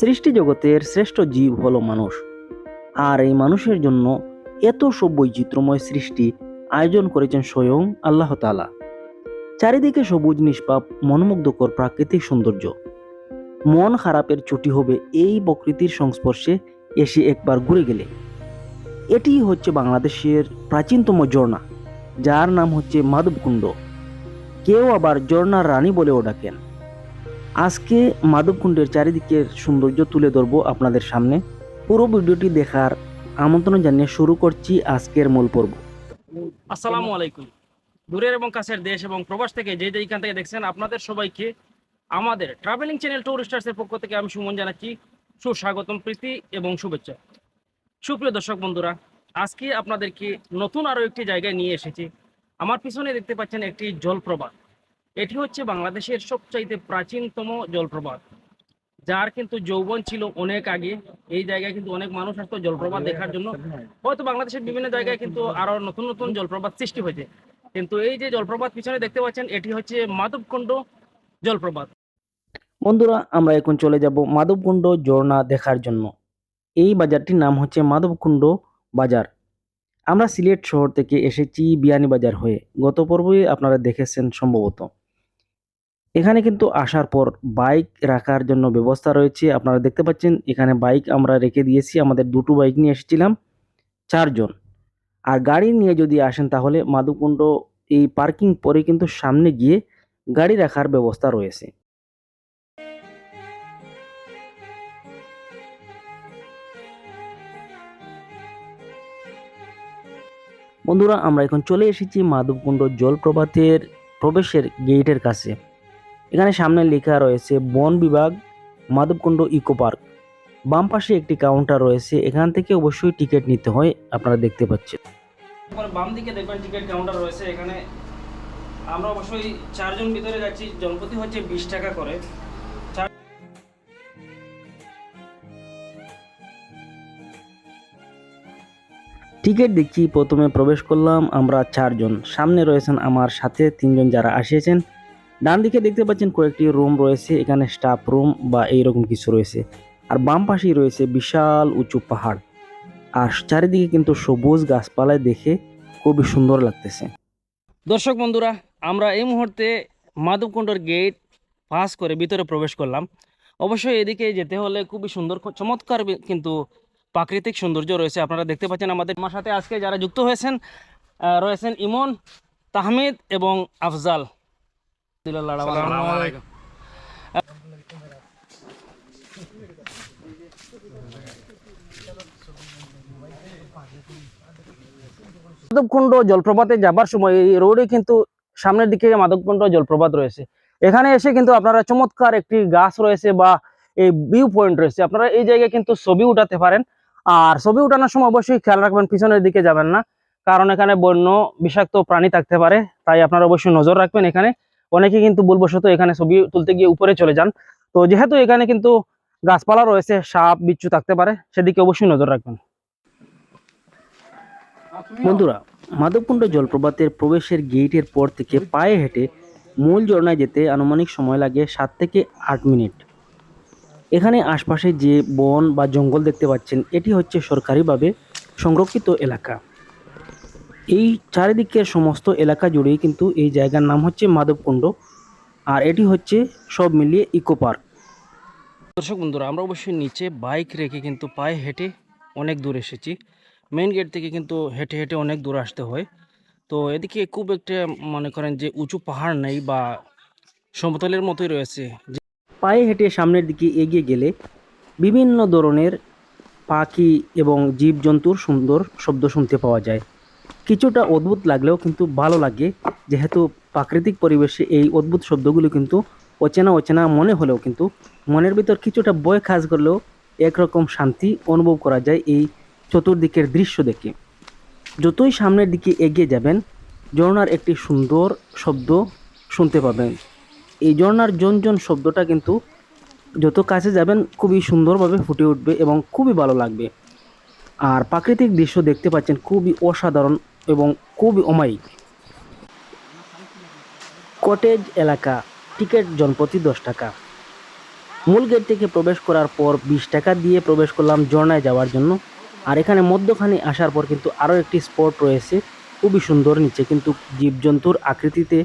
সৃষ্টি জগতের শ্রেষ্ঠ জীব হলো মানুষ। আর এই মানুষের জন্য এত সব বৈচিত্র্যময় সৃষ্টি আয়োজন করেছেন স্বয়ং আল্লাহ তালা চারিদিকে সবুজ নিষ্পাপ, মনোমুগ্ধকর প্রাকৃতিক সৌন্দর্য। মন খারাপের ছুটি হবে এই প্রকৃতির সংস্পর্শে এসে একবার ঘুরে গেলে। এটি হচ্ছে বাংলাদেশের প্রাচীনতম ঝর্ণা, যার নাম হচ্ছে মাধবকুণ্ড। কেউ আবার ঝর্ণার রানী বলেও ডাকেন। আজকে মাধবকুণ্ডের চারিদিকের সৌন্দর্য তুলে ধরবো আপনাদের সামনে। পুরো ভিডিওটি দেখার আমন্ত্রণ জানিয়ে শুরু করছি আজকের মূল পর্ব। আসসালামু আলাইকুম। দূরের এবং কাছের দেশ এবং প্রবাস থেকে যে যেখান থেকে দেখছেন আপনাদের সবাইকে আমাদের ট্রাভেলিং চ্যানেল টুরিস্টার্সের পক্ষ থেকে আমি সুমন জানাচ্ছি। সুস্বাগতম, প্রীতি এবং শুভেচ্ছা। সুপ্রিয় দর্শক বন্ধুরা, আজকে আপনাদেরকে নতুন আরও একটি জায়গায় নিয়ে এসেছি। আমার পিছনে দেখতে পাচ্ছেন একটি জলপ্রপাত। এটি হচ্ছে বাংলাদেশের সবচাইতে প্রাচীনতম জলপ্রপাত। যার কিন্তু যৌবন ছিল অনেক আগে। এই জায়গায় কিন্তু অনেক মানুষ আসতো জলপ্রপাত দেখার জন্য। হয়তো বাংলাদেশের বিভিন্ন জায়গায় কিন্তু আরও নতুন নতুন জলপ্রপাত সৃষ্টি হয়েছে। কিন্তু এই যে জলপ্রপাত পিছনে দেখতে পাচ্ছেন, এটি হচ্ছে মাধবকুণ্ড জলপ্রপাত। বন্ধুরা, আমরা এখন চলে যাব মাধবকুণ্ড ঝর্ণা দেখার জন্য। এই বাজারটির নাম হচ্ছে মাধবকুণ্ড বাজার। আমরা সিলেট শহর থেকে এসেছি বিয়ানীবাজার হয়ে। গত পর্বে আপনারা দেখেছেন সম্ভবত। এখানে কিন্তু আসার পর বাইক রাখার জন্য ব্যবস্থা রয়েছে। আপনারা দেখতে পাচ্ছেন, এখানে বাইক আমরা রেখে দিয়েছি। আমাদের দুটো বাইক নিয়ে এসেছিলাম, চারজন। আর গাড়ি নিয়ে যদি আসেন তাহলে মাধবকুণ্ড এই পার্কিং পরে কিন্তু সামনে গিয়ে গাড়ি রাখার ব্যবস্থা রয়েছে। বন্ধুরা, আমরা এখন চলে এসেছি মাধবকুণ্ড জলপ্রপাতের প্রবেশের গেটের কাছে। এখানে সামনে লেখা রয়েছে, বন বিভাগ, মাধবকুণ্ড ইকো পার্ক। বাম পাশে একটি কাউন্টার রয়েছে, এখান থেকে অবশ্যই টিকিট নিতে হয়, আপনারা দেখতে পাচ্ছেন। বাম দিকে দেখবেন টিকিট কাউন্টার রয়েছে এখানে। আমরা অবশ্যই চারজন ভিতরে যাচ্ছি, জনপ্রতি হচ্ছে বিশ টাকা করে। টিকিট দেখছি, প্রথমে প্রবেশ করলাম আমরা চারজন। সামনে রয়েছেন আমার সাথে তিনজন যারা আসিয়েছেন। ডান দিকে দেখতে পাচ্ছেন কয়েকটি রুম রয়েছে, এখানে স্টাফ রুম বা এইরকম কিছু রয়েছে। আর বাম পাশেই রয়েছে বিশাল উঁচু পাহাড়। আর চারিদিকে কিন্তু সবুজ গাছপালায় দেখে খুবই সুন্দর লাগতেছে। দর্শক বন্ধুরা, আমরা এই মুহূর্তে মাধবকুণ্ডর গেট পাস করে ভিতরে প্রবেশ করলাম। অবশ্যই এদিকে যেতে হলে খুবই সুন্দর চমৎকার কিন্তু প্রাকৃতিক সৌন্দর্য রয়েছে। আপনারা দেখতে পাচ্ছেন আমাদের আমার সাথে আজকে যারা যুক্ত হয়েছেন রয়েছেন ইমন তাহমিদ এবং আফজাল। মাধবকুণ্ড জলপ্রপাতে যাবার সময় এই রোডে কিন্তু সামনের দিকে মাধবকুণ্ড জলপ্রপাত রয়েছে। এখানে এসে কিন্তু আপনারা চমৎকার একটি গাছ রয়েছে বা এই ভিউ পয়েন্ট রয়েছে। আপনারা এই জায়গায় কিন্তু ছবি উঠাতে পারেন। আর ছবি উঠানোর সময় অবশ্যই খেয়াল রাখবেন, পিছনের দিকে যাবেন না। কারণ এখানে বন্য, বিষাক্ত প্রাণী থাকতে পারে, তাই আপনারা অবশ্যই নজর রাখবেন এখানে। অনেকে কিন্তু ভুলবশত এখানে ছবি তুলতে গিয়ে উপরে চলে যান। তো যেহেতু এখানে কিন্তু গাছপালা রয়েছে, সাপ, বিচ্ছু থাকতে পারে, সেদিকে অবশ্যই নজর রাখবেন। বন্ধুরা মাধবকুণ্ড জলপ্রপাতের প্রবেশের গেটের পর থেকে পায়ে হেঁটে মূল ঝর্ণায় যেতে আনুমানিক সময় লাগে সাত থেকে আট মিনিট। এখানে আশপাশে যে বন বা জঙ্গল দেখতে পাচ্ছেন, এটি হচ্ছে সরকারিভাবে সংরক্ষিত এলাকা। এই চারিদিকের সমস্ত এলাকা জুড়েই কিন্তু এই জায়গার নাম হচ্ছে মাধবকুণ্ড, আর এটি হচ্ছে সব মিলিয়ে ইকো পার্ক। দর্শক বন্ধুরা, আমরা অবশ্যই নিচে বাইক রেখে কিন্তু পায়ে হেঁটে অনেক দূর এসেছি। মেইন গেট থেকে কিন্তু হেঁটে হেঁটে অনেক দূর আসতে হয়। তো এদিকে খুব একটা মনে করেন যে উঁচু পাহাড় নেই বা সমতলের মতোই রয়েছে। পায়ে হেঁটে সামনের দিকে এগিয়ে গেলে বিভিন্ন ধরনের পাখি এবং জীবজন্তুর সুন্দর শব্দ শুনতে পাওয়া যায়। কিছুটা অদ্ভুত লাগলেও কিন্তু ভালো লাগে, যেহেতু প্রাকৃতিক পরিবেশে এই অদ্ভুত শব্দগুলো কিন্তু অচেনা অচেনা মনে হলেও কিন্তু মনের ভিতর কিছুটা বয় কাজ করলেও একরকম শান্তি অনুভব করা যায় এই চতুর্দিকের দৃশ্য দেখে। যতই সামনের দিকে এগিয়ে যাবেন, ঝর্ণার একটি সুন্দর শব্দ শুনতে পাবেন। এই ঝর্ণার জন শব্দটা কিন্তু যত কাছে যাবেন খুবই সুন্দরভাবে ফুটে উঠবে এবং খুবই ভালো লাগবে। আর প্রাকৃতিক দৃশ্য দেখতে পাচ্ছেন খুবই অসাধারণ এবং খুবই অমায়িক। কটেজ এলাকা, টিকিট জনপ্রতি দশ টাকা। মূল গেট থেকে প্রবেশ করার পর বিশ টাকা দিয়ে প্রবেশ করলাম ঝর্ণায় যাওয়ার জন্য। আর এখানে মধ্যখানে আসার পর কিন্তু আরও একটি স্পট রয়েছে, খুবই সুন্দর নিচে। কিন্তু জীবজন্তুর আকৃতিতে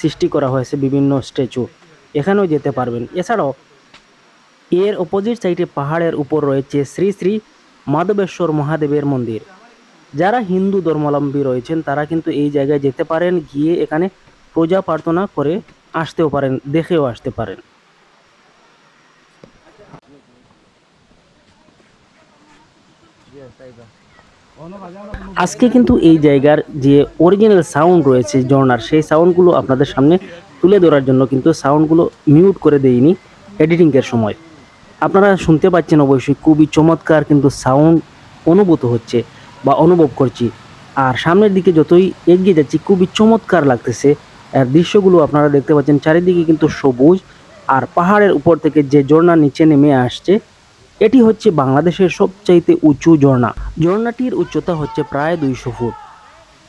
সৃষ্টি করা হয়েছে বিভিন্ন স্ট্যাচু। এখানেও যেতে পারবেন। এছাড়াও, এর অপোজিট সাইডে পাহাড়ের উপর রয়েছে শ্রী শ্রী মাধবেশ্বর মহাদেবের মন্দির। যারা হিন্দু ধর্মাবলম্বী রয়েছেন, তারা কিন্তু এই জায়গায় যেতে পারেন, গিয়ে এখানে পূজা প্রার্থনা করে আসতেও পারেন, দেখেও আসতে পারেন। আজকে কিন্তু এই জায়গার যে অরিজিনাল সাউন্ড রয়েছে ঝর্ণার, সেই সাউন্ডগুলো আপনাদের সামনে তুলে ধরার জন্য কিন্তু সাউন্ডগুলো মিউট করে দেইনি এডিটিংয়ের সময়। আপনারা শুনতে পাচ্ছেন অবশ্যই খুবই চমৎকার কিন্তু সাউন্ড অনুভূত হচ্ছে বা অনুভব করছি। আর সামনের দিকে যতই এগিয়ে যাচ্ছি, খুবই চমৎকার লাগতেছে। আর দৃশ্যগুলো আপনারা দেখতে পাচ্ছেন, চারিদিকে কিন্তু সবুজ। আর পাহাড়ের উপর থেকে যে ঝর্ণা নিচে নেমে আসছে এটি হচ্ছে বাংলাদেশের সবচাইতে উঁচু ঝর্ণা। ঝর্ণাটির উচ্চতা হচ্ছে প্রায় দুইশো ফুট।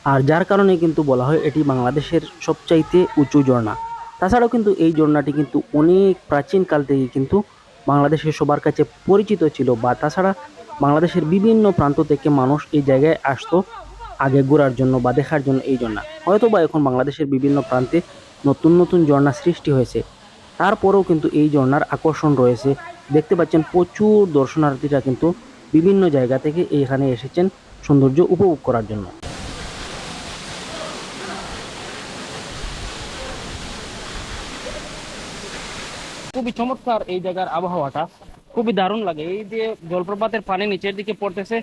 আর যার কারণে কিন্তু বলা হয় এটি বাংলাদেশের সবচাইতে উঁচু ঝর্ণা। তাছাড়াও কিন্তু এই ঝর্ণাটি কিন্তু অনেক প্রাচীনকাল থেকে কিন্তু বাংলাদেশের সবার কাছে পরিচিত ছিল বা তাছাড়া বাংলাদেশের বিভিন্ন প্রান্ত থেকে মানুষ এই জায়গায় আসতো আগে ঘোরার জন্য বা দেখার জন্য এই ঝর্ণা। হয়তো বা এখন বাংলাদেশের বিভিন্ন প্রান্তে নতুন নতুন ঝর্ণা সৃষ্টি হয়েছে। তারপরেও কিন্তু এই ঝর্ণার আকর্ষণ রয়েছে। দেখতে পাচ্ছেন প্রচুর দর্শনার্থীরা কিন্তু বিভিন্ন জায়গা থেকে এখানে এসেছেন সৌন্দর্য উপভোগ করার জন্য। খুবই চমৎকার এই জায়গার আবহাওয়াটা। খুবই দারুণ লাগে। এই যে জলপ্রপাতের পানি নিচের দিকে পড়তেছে,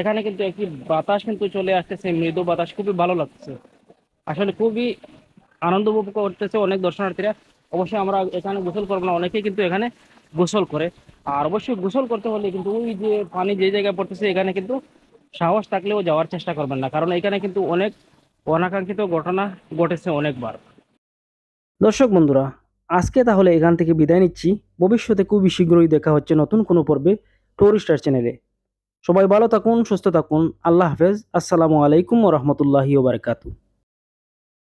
এখানে কিন্তু একটি বাতাস কিন্তু চলে আসতেছে, মৃদু বাতাস। খুবই ভালো লাগছে। আসলে খুবই আনন্দ উপভোগ করতেছে অনেক দর্শনার্থীরা। অবশ্যই আমরা এখানে গোসল করব না, অনেকেই কিন্তু এখানে গোসল করে। আর অবশ্যই গোসল করতে হলে কিন্তু ওই যে পানি যে জায়গায় পড়তেছে, এখানে কিন্তু সাহস থাকলেও যাওয়ার চেষ্টা করবেন না। কারণ এখানে কিন্তু অনেক অনাকাঙ্ক্ষিত ঘটনা ঘটেছে অনেকবার। দর্শক বন্ধুরা, আজকে তাহলে এখান থেকে বিদায় নিচ্ছি। ভবিষ্যতে খুবই শীঘ্রই দেখা হচ্ছে নতুন কোনো পর্বে টুরিস্টার চ্যানেলে সবাই ভালো থাকুন, সুস্থ থাকুন। আল্লাহ হাফেজ। আসসালামু আলাইকুম ও রহমতুল্লাহি ওবরাকাতু